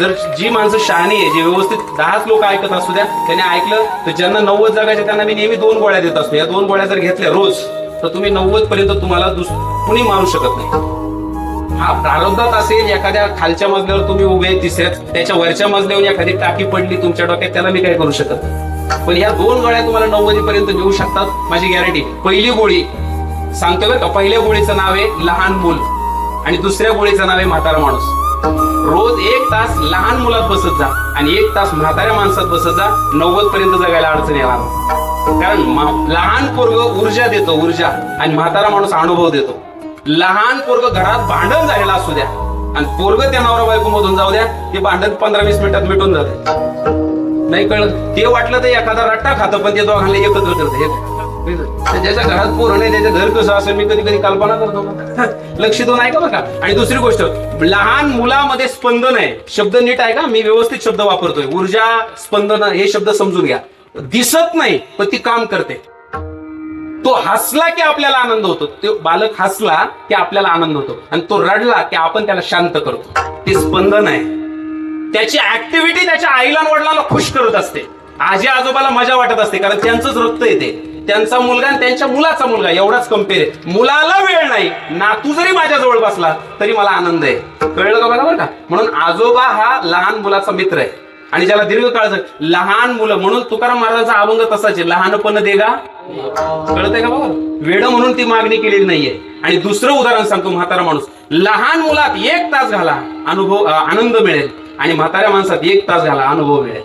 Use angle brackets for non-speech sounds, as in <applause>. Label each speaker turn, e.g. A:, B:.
A: जर जी माणसं शहाणी आहे जी व्यवस्थित दहाच लोक ऐकत असू द्या त्यांनी ऐकलं तर ज्यांना नव्वद जगायचे त्यांना मी नेहमी दोन गोळ्या देत असतो. या दोन गोळ्या जर घेतल्या रोज तर तुम्ही नव्वद पर्यंत तुम्हाला कुणी मारू शकत नाही. हा प्रारब्धात असेल एखाद्या खालच्या मजल्यावर तुम्ही उभे तिसऱ्या त्याच्या वरच्या मजल्यावर एखादी टाकी पडली तुमच्या डोक्यात त्याला मी काय करू शकत नाही. पण ह्या दोन गोळ्या तुम्हाला नव्वदी पर्यंत घेऊ शकतात माझी गॅरंटी पहिली गोळी सांगतो का पहिल्या गोळीचं नाव आहे लहान मूल आणि दुसऱ्या गोळीचं नाव आहे म्हातारा माणूस. रोज एक तास लहान मुलात बसत जा आणि एक तास म्हाताऱ्या माणसात बसत जा. नव्वद पर्यंत जगायला अडचण येणार कारण लहान पोरग ऊर्जा देतो ऊर्जा. आणि म्हातारा माणूस अनुभव देतो. लहान पोरग घरात भांडण झालेला असू द्या. आणि पोरग त्या नवरा बायको मधून जाऊ द्या. ते भांडण पंधरा वीस मिनिटात मिटून जाते. नाही कळलं? ते वाटलं तर एखादा रट्टा खातं पण ते दोघांना एकत्र करते. ज्याच्या घरात पोरं नाही त्याचं घर कसं असं मी कधी कधी कल्पना करतो का? <laughs> लक्ष देऊन ऐका बरं का. आणि दुसरी गोष्ट लहान मुलामध्ये स्पंदन आहे. शब्द नीट आहे का मी व्यवस्थित शब्द वापरतोय. ऊर्जा स्पंदन हे शब्द समजून घ्या. दिसत नाही पण ती काम करते. तो हसला की आपल्याला आनंद होतो. तो बालक हसला की आपल्याला आनंद होतो. आणि तो रडला की आपण त्याला शांत करतो. ते स्पंदन आहे. त्याची ऍक्टिव्हिटी त्याच्या आईला वडिलांना खुश करत असते. आजी आजोबाला मजा वाटत असते कारण त्यांचंच रक्त येते त्यांचा मुलगा आणि त्यांच्या मुलाचा मुलगा एवढाच कंपेअर आहे. मुलाला वेळ नाही. नातू जरी माझ्या जवळ बसला तरी मला आनंद आहे. कळलं का बरोबर का? म्हणून आजोबा हा लहान मुलाचा मित्र आहे. आणि ज्याला दीर्घकाळ लहान मुलं म्हणून तुकाराम महाराजांचा अभंग तसाच आहे. लहानपण देगा कळतंय का बाबा वेळ म्हणून ती मागणी केलेली नाहीये. आणि दुसरं उदाहरण सांगतो म्हातारा माणूस. लहान मुलात एक तास घाला अनुभव आनंद मिळेल. आणि म्हाताऱ्या माणसात एक तास घाला अनुभव मिळेल.